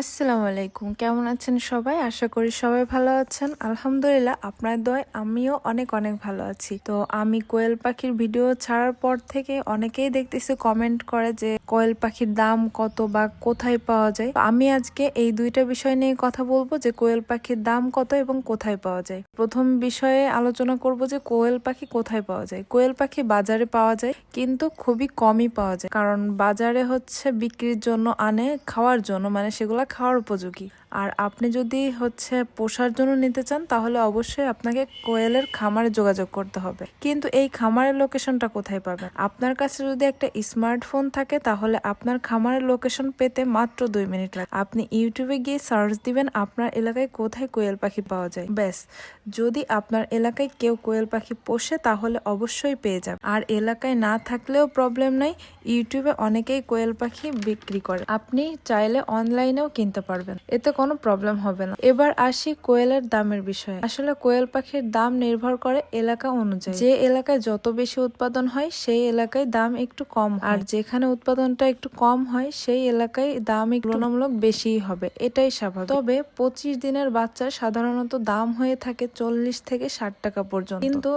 আসসালামু আলাইকুম। কেমন আছেন সবাই? আশা করি সবাই ভালো আছেন। আলহামদুলিল্লাহ, আপনার দয় আমিও অনেক অনেক ভালো আছি। তো আমি কোয়েল পাখির ভিডিও ছাড়ার পর থেকে অনেকেই দেখতেছি কমেন্ট করে যে কোয়েল পাখির দাম কত বা কোথায় পাওয়া যায়। আমি আজকে এই দুইটা বিষয় নিয়ে কথা বলব, যে কোয়েল পাখির দাম কত এবং কোথায় পাওয়া যায়। প্রথম বিষয়ে আলোচনা করব যে কোয়েল পাখি কোথায় পাওয়া যায়। কোয়েল পাখি বাজারে পাওয়া যায়, কিন্তু খুবই কমই পাওয়া যায়। কারণ বাজারে হচ্ছে বিক্রির জন্য আনে, খাওয়ার জন্য মানে সেগুলা খাওয়ার উপযোগী। আর আপনি যদি হচ্ছে পোষার জন্য নিতে চান, তাহলে অবশ্যই আপনাকে কোয়েলের খামারে যোগাযোগ করতে হবে। কিন্তু এই খামারের লোকেশনটা কোথায় পাবেন? আপনার কাছে যদি একটা স্মার্টফোন থাকে, তাহলে আপনার খামারের লোকেশন পেতে মাত্র দুই মিনিট লাগে। আপনি ইউটিউবে গিয়ে সার্চ দিবেন আপনার এলাকায় কোথায় কোয়েল পাখি পাওয়া যায়। ব্যাস। যদি আপনার এলাকায় কেউ কোয়েল পাখি পোষে, তাহলে অবশ্যই পেয়ে যাবে আর এলাকায় না থাকলেও প্রবলেম নাই। ইউটিউবে অনেকেই কোয়েল পাখি বিক্রি করে। আপনি চাইলে অনলাইনেও কিনতে পারবেন। এতে কোনো প্রবলেম হবে না। এবার আসি কোয়েলের দামের বিষয়ে। আসলে কোয়েল পাখির দাম নির্ভর করে এলাকা অনুযায়ী। যে এলাকায় যত বেশি উৎপাদন হয়, সেই এলাকায় দাম একটু কম আর যেখানে উৎপাদনটা একটু কম হয়, সেই এলাকায় দাম তুলনামূলক বেশিই হবে। এটাই স্বাভাবিক। তবে পঁচিশ দিনের বাচ্চার সাধারণত দাম হয়ে থাকে চল্লিশ থেকে ষাট টাকা পর্যন্ত। কিন্তু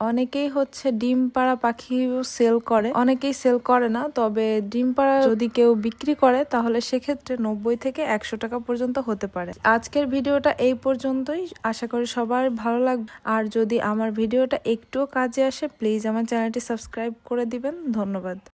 অনেকেই হচ্ছে ডিম পাড়া পাখি সেল করে। অনেকেই সেল করে না, তবে ডিম পাড়া যদি কেউ বিক্রি করে, তাহলে সেক্ষেত্রে নব্বই থেকে একশো টাকা পর্যন্ত হতে পারে। আজকের ভিডিওটা এই পর্যন্তই। আশা করি সবার ভালো লাগবে আর যদি আমার ভিডিওটা একটুও কাজে আসে প্লিজ আমার চ্যানেলটি সাবস্ক্রাইব করে দিবেন। ধন্যবাদ।